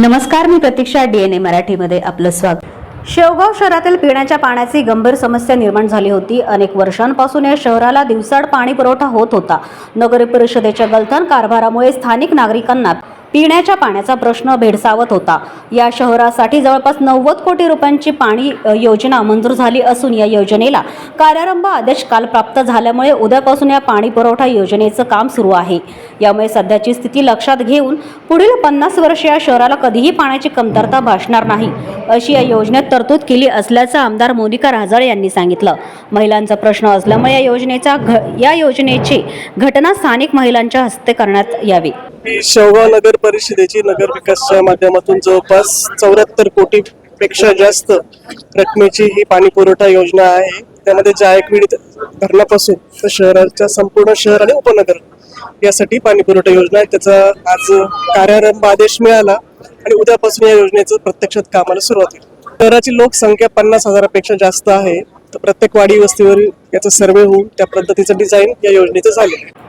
नमस्कार मी प्रतीक्षा डीएनए मराठीमध्ये आपलं स्वागत. शेवगाव शहरातील पिण्याच्या पाण्याची गंभीर समस्या निर्माण झाली होती. अनेक वर्षांपासून या शहराला दिवसाड पाणी पुरवठा होत होता. नगर परिषदेच्या गलथान कारभारामुळे स्थानिक नागरिकांना पिण्याच्या पाण्याचा प्रश्न भेडसावत होता. या शहरासाठी जवळपास नव्वद कोटी रुपयांची पाणी योजना मंजूर झाली असून या योजनेला कार्यारंभ आदेश काल प्राप्त झाल्यामुळे उद्यापासून या पाणी पुरवठा योजनेचं काम सुरू आहे. यामुळे सध्याची स्थिती लक्षात घेऊन पुढील पन्नास वर्ष या शहराला कधीही पाण्याची कमतरता भासणार नाही अशी या योजनेत तरतूद केली असल्याचं आमदार मोनिका राजळे यांनी सांगितलं. महिलांचा प्रश्न असल्यामुळे या योजनेचा घ या योजनेची घटना स्थानिक महिलांच्या हस्ते करण्यात यावी. शेवगाव नगर परिषदेची नगर विकासच्या माध्यमातून जवळपास चौऱ्याहत्तर कोटी पेक्षा जास्त रकमेची ही पाणी पुरवठा योजना आहे. त्यामध्ये जायकवीड धरणापासून तर शहराच्या संपूर्ण शहर आणि उपनगर यासाठी पाणी पुरवठा योजना आहे. त्याचा आज कार्यारंभ आदेश मिळाला आणि उद्यापासून या योजनेचं प्रत्यक्षात कामाला सुरुवात होईल. शहराची लोकसंख्या पन्नास हजारापेक्षा जास्त आहे. तर प्रत्येक वाडी वस्तीवर याचा सर्वे होऊन त्या पद्धतीचं डिझाईन या योजनेचं झालेलं आहे.